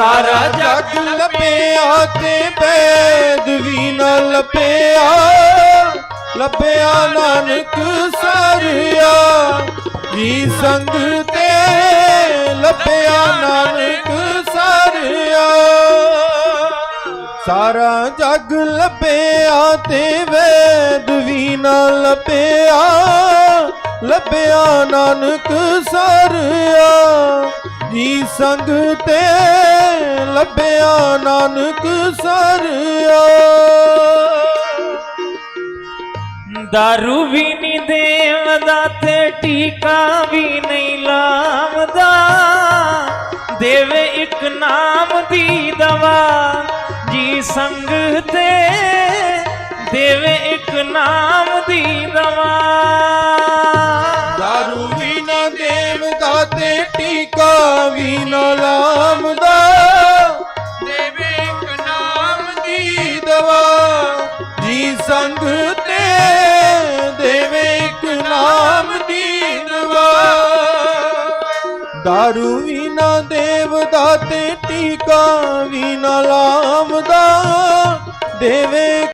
ਸਾਰਾ ਜਗ ਲੱਭਿਆ ਤੇ ਬੈਦ ਵੀ ਨਾ ਲੱਭਿਆ। ਲੱਭਿਆ ਨਾਨਕ ਸਰਿਆ ਜੀ ਸੰਗ ਤੇ ਲੱਭਿਆ ਨਾਨਕ ਸਰਿਆ। ਸਾਰਾ ਜਗ ਲੱਭਿਆ ਤੇ ਵੇਦ ਵੀ ਨਾ ਲੱਭਿਆ। ਲੱਭਿਆ ਨਾਨਕ ਸਰਿਆ ਜੀ ਸੰਗ ਤੇ ਨਾਨਕ ਸਰਿਆ ਦਾਰੂ ਵੀ ਨਹੀਂ ਦੇਵਦਾ ਤੇ ਟੀਕਾ ਵੀ ਨਹੀਂ ਲਾਵਦਾ ਦੇਵੇ ਇੱਕ ਨਾਮ ਦੀ ਦਵਾ ਜੀ ਸੰਗ ਤੇ ਦੇਵੇ ਇੱਕ ਨਾਮ ਦੀ ਜੀ ਸੰਗ ਤੇ ਦੇਵੇ ਇੱਕ ਨਾਮ ਦੀ ਦਵਾ ਦਾਰੂ ਵੀ ਨਾ ਦੇਵਦਾ ਤੇ ਟੀਕਾ ਵੀ ਨਾ ਲਾਮਦਾ। ਦੇਵੇ